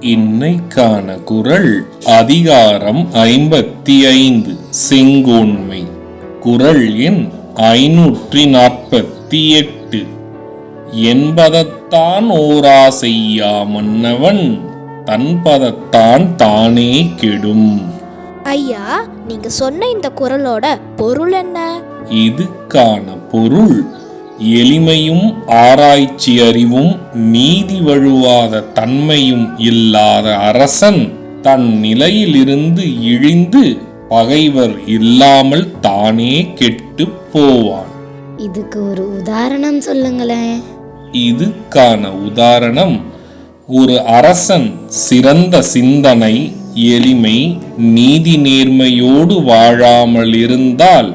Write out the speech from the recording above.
இன்னைக்கான குரல் அதிகாரம் ஐம்பத்தி ஐந்து செங்கோன்மை. குரல் எண் ஐநூற்றி நாற்பத்தி எட்டு என்பதத்தான் ஓரா செய்யா மன்னவன் தன்பதத்தான் தானே கெடும். ஐயா நீங்க சொன்ன இந்த குரலோட பொருள் என்ன? இதுக்கான பொருள் எளிமையும் ஆராய்ச்சி அறிவும் நீதி வழுவாத தன்மையும் இல்லாத அரசன் தன் நிலையிலிருந்து இழிந்து பகைவர் இல்லாமல் தானே கெட்டுப் போவான். இதுக்கு ஒரு உதாரணம் சொல்லுங்களேன் இதுக்கான உதாரணம் ஒரு அரசன் சிறந்த சிந்தனை எளிமை நீதி நேர்மையோடு வாழாமல் இருந்தால்